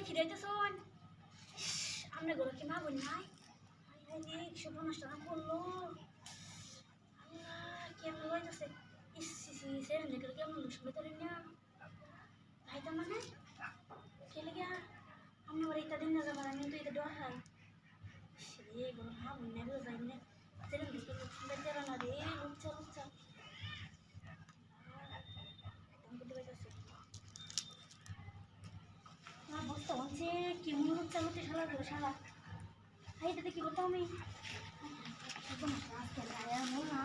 অনেক খিদাইতে শোন আমরা ঘরে কি মা বোন নাই? হাই রে সব করল। কেমন হইতেছে? ইস ইস ইস এর দেখে কেমন শুনে তো না? ভাই তো মানে কেলে গিয়া আমরা ওর ইত্যাদি না যাবার আমি তো এটা ডর খাই। রে ঘরে মা বোন নাই যাই না সেরকম দেখে লোক সুন্দর যারা না, রে একদম বুঝতে পারতেছি আমার হচ্ছে কি মুরুদ চালতে শালা করে শালা হাই দাদা কি করতাম আমি একদম আজকে গায়ে না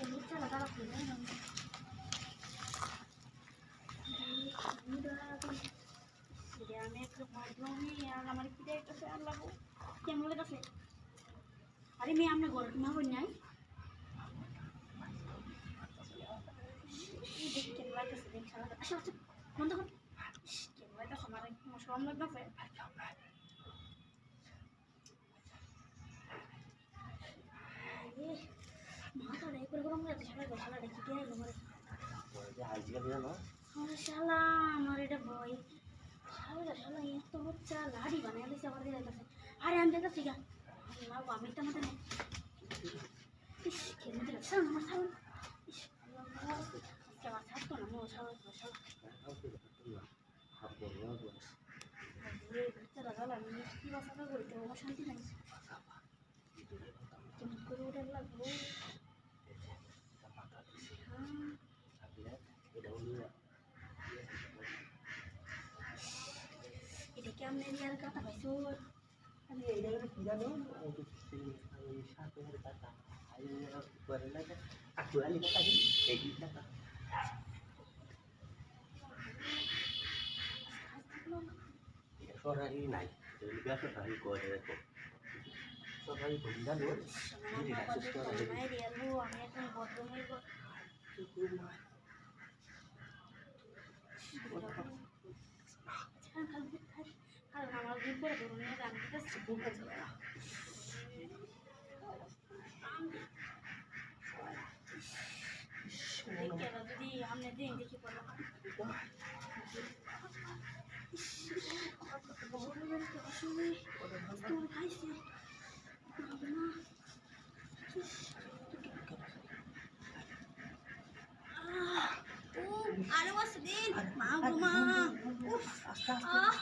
এই চালা খুলে আমি। একটু ভাবলামই আর আমার পিঠে একটা আর লাগবো কেমন লেগেছে আরে মেয়ে আমরা গরম না হই নাই দেখি বন্ধ কর। কেমন লাগতেছে আমার আমার সরম লাগতেছে মাথা রে করে গরম লাগছে শালা শালা দেখি কে আমার আমার শালা আমার এটা ভয় আরে আমি গা আল্লাহ আমি তো আমাদের ইস কেমন দিল শালা আমার শালা ইস আল্লাহ আজকে আমার থাকতো না মো শালা শালা আরে বাচ্চারা গেল আমি কি বাসাটা করতে আমার শান্তি নাই কেমন করে ওটা লাগবো হ্যাঁ এটা কি আপনি রিয়ার কথা পাইছো সরকারি নাই বেসরকারি করে দেখো লোক যদি লাইসেন্স আমি এখন বদরমের কারণ আমার ভুল করে ধরুন আমি ভুল যদি আপনি দিন দেখি পড়লাম আরে বসে দিন মা গো মা উফ আহ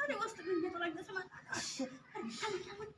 আরে বসে দিন যেতে লাগতেছে মা আরে খালি কেমন